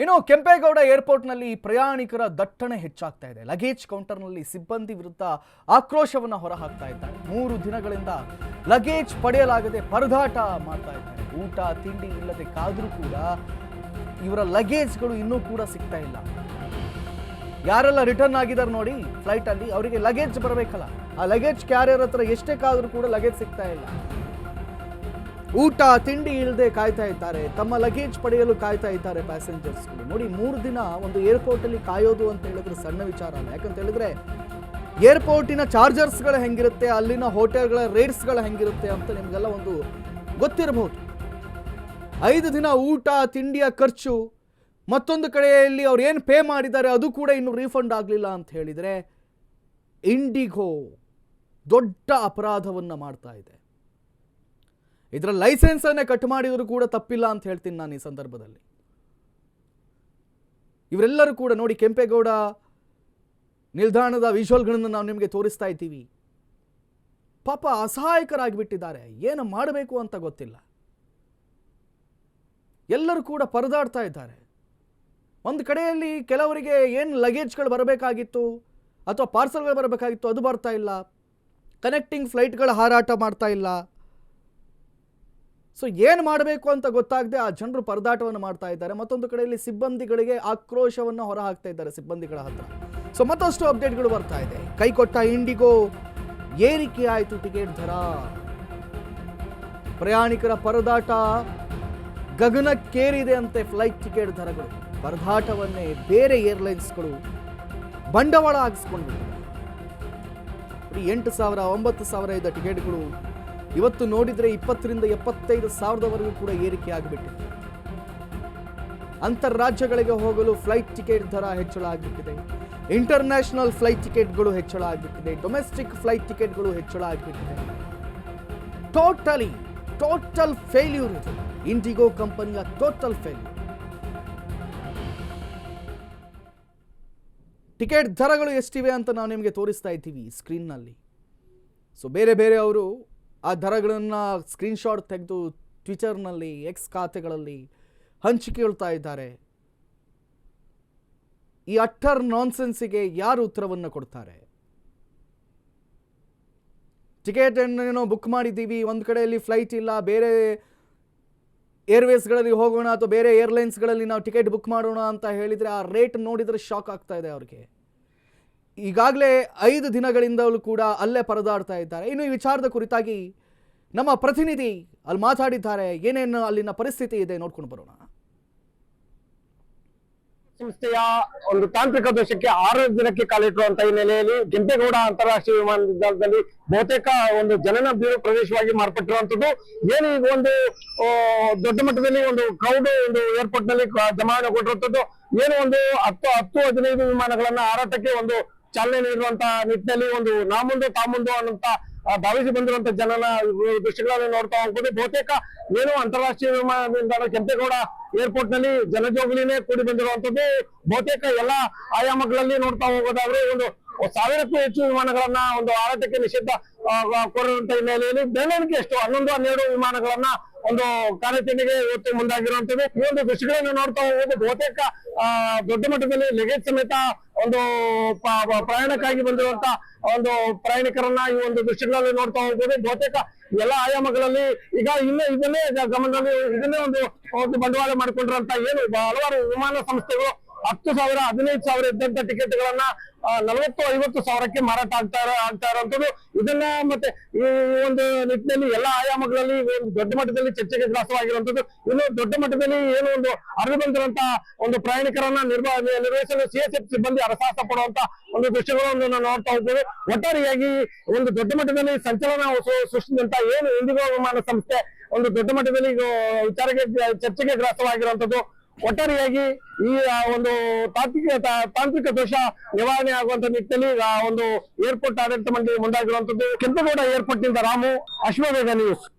ಇನ್ನು ಕೆಂಪೇಗೌಡ ಏರ್ಪೋರ್ಟ್ನಲ್ಲಿ ಪ್ರಯಾಣಿಕರ ದಟ್ಟಣೆ ಹೆಚ್ಚಾಗ್ತಾ ಇದೆ. ಲಗೇಜ್ ಕೌಂಟರ್ನಲ್ಲಿ ಸಿಬ್ಬಂದಿ ವಿರುದ್ಧ ಆಕ್ರೋಶವನ್ನು ಹೊರಹಾಕ್ತಾ ಇದ್ದಾರೆ. ಮೂರು ದಿನಗಳಿಂದ ಲಗೇಜ್ ಪಡೆಯಲಾಗದೆ ಪರದಾಟ ಮಾಡ್ತಾ ಇದ್ದಾರೆ. ಊಟ, ತಿಂಡಿ ಇಲ್ಲದೆ ಕಾದರೂ ಕೂಡ ಇವರ ಲಗೇಜ್ಗಳು ಇನ್ನೂ ಕೂಡ ಸಿಗ್ತಾ ಇಲ್ಲ. ಯಾರೆಲ್ಲ ರಿಟರ್ನ್ ಆಗಿದ್ದಾರೆ ನೋಡಿ, ಫ್ಲೈಟಲ್ಲಿ ಅವರಿಗೆ ಲಗೇಜ್ ಬರಬೇಕಲ್ಲ. ಆ ಲಗೇಜ್ ಕ್ಯಾರಿಯರ್ ಹತ್ರ ಎಷ್ಟೇ ಕಾದರೂ ಕೂಡ ಲಗೇಜ್ ಸಿಗ್ತಾ ಇಲ್ಲ. ಊಟ, ತಿಂಡಿ ಇಲ್ಲದೆ ಕಾಯ್ತಾ ಇದ್ದಾರೆ. ತಮ್ಮ ಲಗೇಜ್ ಪಡೆಯಲು ಕಾಯ್ತಾ ಇದ್ದಾರೆ ಪ್ಯಾಸೆಂಜರ್ಸ್ಗಳು ನೋಡಿ, ಮೂರು ದಿನ ಒಂದು ಏರ್ಪೋರ್ಟ್ ಅಲ್ಲಿ ಕಾಯೋದು ಅಂತ ಹೇಳಿದ್ರೆ ಸಣ್ಣ ವಿಚಾರ ಅಲ್ಲ. ಯಾಕಂತ ಹೇಳಿದ್ರೆ ಏರ್ಪೋರ್ಟಿನ ಚಾರ್ಜರ್ಸ್ಗಳು ಹೆಂಗಿರುತ್ತೆ, ಅಲ್ಲಿನ ಹೋಟೆಲ್ಗಳ ರೇಟ್ಸ್ಗಳು ಹೆಂಗಿರುತ್ತೆ ಅಂತ ನಿಮಗೆಲ್ಲ ಒಂದು ಗೊತ್ತಿರಬಹುದು. ಐದು ದಿನ ಊಟ, ತಿಂಡಿಯ ಖರ್ಚು, ಮತ್ತೊಂದು ಕಡೆಯಲ್ಲಿ ಅವ್ರು ಏನು ಪೇ ಮಾಡಿದ್ದಾರೆ ಅದು ಕೂಡ ಇನ್ನು ರೀಫಂಡ್ ಆಗಲಿಲ್ಲ ಅಂತ ಹೇಳಿದರೆ ಇಂಡಿಗೋ ದೊಡ್ಡ ಅಪರಾಧವನ್ನು ಮಾಡ್ತಾ ಇದೆ. ಇದರ ಲೈಸೆನ್ಸನ್ನೇ ಕಟ್ ಮಾಡಿದರೂ ಕೂಡ ತಪ್ಪಿಲ್ಲ ಅಂತ ಹೇಳ್ತೀನಿ ನಾನು ಈ ಸಂದರ್ಭದಲ್ಲಿ. ಇವರೆಲ್ಲರೂ ಕೂಡ ನೋಡಿ ಕೆಂಪೇಗೌಡ ನಿಲ್ದಾಣದ ವಿಷುವಲ್ಗಳನ್ನು ನಾವು ನಿಮಗೆ ತೋರಿಸ್ತಾ ಇದ್ದೀವಿ. ಪಾಪ ಅಸಹಾಯಕರಾಗಿಬಿಟ್ಟಿದ್ದಾರೆ. ಏನು ಮಾಡಬೇಕು ಅಂತ ಗೊತ್ತಿಲ್ಲ. ಎಲ್ಲರೂ ಕೂಡ ಪರದಾಡ್ತಾ ಇದ್ದಾರೆ. ಒಂದು ಕಡೆಯಲ್ಲಿ ಕೆಲವರಿಗೆ ಏನು ಲಗೇಜ್ಗಳು ಬರಬೇಕಾಗಿತ್ತು ಅಥವಾ ಪಾರ್ಸಲ್ಗಳು ಬರಬೇಕಾಗಿತ್ತು ಅದು ಬರ್ತಾ ಇಲ್ಲ. ಕನೆಕ್ಟಿಂಗ್ ಫ್ಲೈಟ್ಗಳ ಹಾರಾಟ ಮಾಡ್ತಾ ಇಲ್ಲ. ಸೊ ಏನು ಮಾಡಬೇಕು ಅಂತ ಗೊತ್ತಾಗದೆ ಆ ಜನರು ಪರದಾಟವನ್ನು ಮಾಡ್ತಾ ಇದ್ದಾರೆ. ಮತ್ತೊಂದು ಕಡೆಯಲ್ಲಿ ಸಿಬ್ಬಂದಿಗಳಿಗೆ ಆಕ್ರೋಶವನ್ನು ಹೊರಹಾಕ್ತಾ ಇದ್ದಾರೆ ಸಿಬ್ಬಂದಿಗಳ ಹತ್ರ. ಸೊ ಮತ್ತಷ್ಟು ಅಪ್ಡೇಟ್ಗಳು ಬರ್ತಾ ಇದೆ. ಕೈ ಕೊಟ್ಟ ಇಂಡಿಗೋ ಏರಿಕೆ ಆಯಿತು ಟಿಕೆಟ್ ದರ. ಪ್ರಯಾಣಿಕರ ಪರದಾಟ ಗಗನಕ್ಕೇರಿದೆ ಅಂತೆ ಫ್ಲೈಟ್ ಟಿಕೆಟ್ ದರಗಳು. ಪರದಾಟವನ್ನೇ ಬೇರೆ ಏರ್ಲೈನ್ಸ್ಗಳು ಬಂಡವಾಳ ಹಾಕಿಸ್ಕೊಂಡು ಎಂಟು ಸಾವಿರ, ಒಂಬತ್ತು ಸಾವಿರ ಇದ್ದ ಟಿಕೆಟ್ಗಳು ಇವತ್ತು ನೋಡಿದರೆ ಇಪ್ಪತ್ತರಿಂದ ಎಪ್ಪತ್ತೈದು ಸಾವಿರದವರೆಗೂ ಕೂಡ ಏರಿಕೆ ಆಗಿಬಿಟ್ಟಿದೆ. ಅಂತಾರಾಜ್ಯಗಳಿಗೆ ಹೋಗಲು ಫ್ಲೈಟ್ ಟಿಕೆಟ್ ದರ ಹೆಚ್ಚಳ ಆಗಿಬಿಟ್ಟಿದೆ. ಇಂಟರ್ನ್ಯಾಷನಲ್ ಫ್ಲೈಟ್ ಟಿಕೆಟ್ಗಳು ಹೆಚ್ಚಳ ಆಗಿಬಿಟ್ಟಿದೆ. ಡೊಮೆಸ್ಟಿಕ್ ಫ್ಲೈಟ್ ಟಿಕೆಟ್ಗಳು ಹೆಚ್ಚಳ ಆಗಿಬಿಟ್ಟಿದೆ. ಟೋಟಲಿ, ಟೋಟಲ್ ಫೇಲ್ಯೂರ್ ಇದು. ಇಂಡಿಗೋ ಕಂಪನಿಯ ಟೋಟಲ್ ಫೇಲ್ಯೂರ್. ಟಿಕೆಟ್ ದರಗಳು ಎಷ್ಟಿವೆ ಅಂತ ನಾವು ನಿಮಗೆ ತೋರಿಸ್ತಾ ಇದ್ದೀವಿ ಸ್ಕ್ರೀನ್ನಲ್ಲಿ. ಸೊ ಬೇರೆ ಬೇರೆ ಅವರು ಆ ದರಗಳನ್ನು ಸ್ಕ್ರೀನ್ಶಾಟ್ ತೆಗೆದು ಟ್ವಿಟರ್ನಲ್ಲಿ ಎಕ್ಸ್ ಖಾತೆಗಳಲ್ಲಿ ಹಂಚಿಕೊಳ್ತಾ ಇದ್ದಾರೆ. ಈ ಅಟ್ಟರ್ ನಾನ್ಸೆನ್ಸಿಗೆ ಯಾರು ಉತ್ತರವನ್ನು ಕೊಡ್ತಾರೆ? ಟಿಕೆಟ್ ಏನೋ ಬುಕ್ ಮಾಡಿದ್ದೀವಿ, ಒಂದು ಕಡೆಯಲ್ಲಿ ಫ್ಲೈಟ್ ಇಲ್ಲ, ಬೇರೆ ಏರ್ವೇಸ್ಗಳಲ್ಲಿ ಹೋಗೋಣ ಅಥವಾ ಬೇರೆ ಏರ್ಲೈನ್ಸ್ಗಳಲ್ಲಿ ನಾವು ಟಿಕೆಟ್ ಬುಕ್ ಮಾಡೋಣ ಅಂತ ಹೇಳಿದರೆ ಆ ರೇಟ್ ನೋಡಿದರೆ ಶಾಕ್ ಆಗ್ತಾ ಇದೆ ಅವ್ರಿಗೆ. ಈಗಾಗಲೇ ಐದು ದಿನಗಳಿಂದಲೂ ಕೂಡ ಅಲ್ಲೇ ಪರದಾಡ್ತಾ ಇದ್ದಾರೆ. ಇನ್ನು ಈ ವಿಚಾರದ ಕುರಿತಾಗಿ ನಮ್ಮ ಪ್ರತಿನಿಧಿ ಅಲ್ಲಿ ಮಾತಾಡಿದ್ದಾರೆ. ಏನೇನು ಅಲ್ಲಿನ ಪರಿಸ್ಥಿತಿ ಇದೆ ನೋಡ್ಕೊಂಡು ಬರೋಣ. ಸಂಸ್ಥೆಯ ಒಂದು ತಾಂತ್ರಿಕ ದೋಷಕ್ಕೆ ಆರು ದಿನಕ್ಕೆ ಕಾಲಿಟ್ಟಿರುವಂತಹ ಹಿನ್ನೆಲೆಯಲ್ಲಿ ಕೆಂಪೇಗೌಡ ಅಂತಾರಾಷ್ಟ್ರೀಯ ವಿಮಾನ ನಿಲ್ದಾಣದಲ್ಲಿ ಬಹುತೇಕ ಒಂದು ಜನನ ಬೀರು ಪ್ರದೇಶವಾಗಿ ಮಾರ್ಪಟ್ಟಿರುವಂತದ್ದು ಏನು ಈಗ ಒಂದು ದೊಡ್ಡ ಮಟ್ಟದಲ್ಲಿ ಒಂದು ಕ್ರೌಡ್ ಒಂದು ಏರ್ಪೋರ್ಟ್ನಲ್ಲಿ ಜಮಾವಣೆ ಜಮಾವಣೆಗೊಂಡಿರುವಂತದ್ದು ಏನು ಒಂದು ಹತ್ತು ಹತ್ತು, ಹದಿನೈದು ವಿಮಾನಗಳನ್ನ ಹಾರಾಟಕ್ಕೆ ಒಂದು ಚಾಲನೆ ನೀಡುವಂತ ನಿಟ್ಟಿನಲ್ಲಿ ಒಂದು ನಾ ಮುಂದೆ ತಾ ಮುಂದು ಅನ್ನುವಂತ ಭಾವಿಸಿ ಬಂದಿರುವಂತ ಜನನ ದೃಶ್ಯಗಳನ್ನು ನೋಡ್ತಾ ಹೋಗ್ಬೋದು. ಬಹುತೇಕ ಏನು ಅಂತಾರಾಷ್ಟ್ರೀಯ ವಿಮಾನ ನಿಲ್ದಾಣ ಕೆಂಪೇಗೌಡ ಏರ್ಪೋರ್ಟ್ನಲ್ಲಿ ಜನಜೋಗಲಿನೇ ಕೂಡಿ ಬಂದಿರುವಂತದ್ದು ಬಹುತೇಕ ಎಲ್ಲಾ ಆಯಾಮಗಳಲ್ಲಿ ನೋಡ್ತಾ ಹೋಗೋದಾದ್ರೆ ಒಂದು ಸಾವಿರಕ್ಕೂ ಹೆಚ್ಚು ವಿಮಾನಗಳನ್ನ ಒಂದು ಹಾರಾಟಕ್ಕೆ ನಿಷೇಧ ಕೊಡುವಂತ ಹಿನ್ನೆಲೆಯಲ್ಲಿ ಬೆಂಗಳೂರಿಗೆ ಎಷ್ಟು, ಹನ್ನೊಂದು, ಹನ್ನೆರಡು ವಿಮಾನಗಳನ್ನ ಒಂದು ಕಾರ್ಯಾಚರಣೆಗೆ ಇವತ್ತು ಮುಂದಾಗಿರುವಂತದ್ದು ಈ ಒಂದು ದೃಶ್ಯಗಳನ್ನು ನೋಡ್ತಾ ಹೋಗೋದು ಬಹುತೇಕ ದೊಡ್ಡ ಮಟ್ಟದಲ್ಲಿ ಲಗೇಜ್ ಸಮೇತ ಒಂದು ಪ್ರಯಾಣಕ್ಕಾಗಿ ಬಂದಿರುವಂತ ಒಂದು ಪ್ರಯಾಣಿಕರನ್ನ ಈ ಒಂದು ದೃಶ್ಯಗಳಲ್ಲಿ ನೋಡ್ತಾ ಹೋಗ್ಬೋದು ಬಹುತೇಕ ಎಲ್ಲ ಆಯಾಮಗಳಲ್ಲಿ ಈಗ ಇನ್ನು ಇದನ್ನೇ ಗಮನದಲ್ಲಿ ಇದನ್ನೇ ಒಂದು ಬಂಡವಾಳ ಮಾಡಿಕೊಂಡಿರುವಂತ ಏನು ಹಲವಾರು ವಿಮಾನ ಸಂಸ್ಥೆಗಳು ಹತ್ತು ಸಾವಿರ, ಹದಿನೈದು ಸಾವಿರ ಇದ್ದಂತ ಟಿಕೆಟ್ ಗಳನ್ನ ನಲವತ್ತು, ಐವತ್ತು ಸಾವಿರಕ್ಕೆ ಮಾರಾಟ ಆಗ್ತಾ ಆಗ್ತಾ ಇರುವಂತದ್ದು ಇದನ್ನ ಮತ್ತೆ ಈ ಒಂದು ನಿಟ್ಟಿನಲ್ಲಿ ಎಲ್ಲಾ ಆಯಾಮಗಳಲ್ಲಿ ಒಂದು ದೊಡ್ಡ ಮಟ್ಟದಲ್ಲಿ ಚರ್ಚೆಗೆ ಗ್ರಾಸವಾಗಿರುವಂತದ್ದು ಇನ್ನು ದೊಡ್ಡ ಮಟ್ಟದಲ್ಲಿ ಏನು ಒಂದು ಹರಿದು ಬಂದಿರುವಂತಹ ಒಂದು ಪ್ರಯಾಣಿಕರನ್ನ ನಿರ್ವ ನಿರ್ವಹಿಸಲು ಸಿಎಸ್ಎಫ್ ಸಿಬ್ಬಂದಿ ಅರಸಾಹಸ ಪಡುವಂತ ಒಂದು ದೃಶ್ಯಗಳನ್ನು ನಾವು ನೋಡ್ತಾ ಹೋಗ್ಬೋದು ಒಟ್ಟಾರೆಯಾಗಿ ಒಂದು ದೊಡ್ಡ ಮಟ್ಟದಲ್ಲಿ ಸಂಚಲನ ಸೃಷ್ಟಿದಂತ ಏನು ಇಂದಿಗೋ ವಿಮಾನ ಸಂಸ್ಥೆ ಒಂದು ದೊಡ್ಡ ಮಟ್ಟದಲ್ಲಿ ವಿಚಾರಕ್ಕೆ ಚರ್ಚೆಗೆ ಗ್ರಾಸವಾಗಿರುವಂತದ್ದು ಒಟ್ಟಾರೆಯಾಗಿ ಈ ಒಂದು ತಾಂತ್ರಿಕ, ತಾ- ತಾಂತ್ರಿಕ ದೋಷ ನಿವಾರಣೆ ಆಗುವಂತ ನಿಟ್ಟಿನಲ್ಲಿ, ಆ, ಒಂದು ಏರ್ಪೋರ್ಟ್ ಆಡಳಿತ ಮಂಡಳಿ ಮುಂದಾಗಿರುವಂತದ್ದು. ಕೆಂಪೇಗೌಡ ಏರ್ಪೋರ್ಟ್ನಿಂದ ರಾಮು ಅಶ್ವವೇಧ ನ್ಯೂಸ್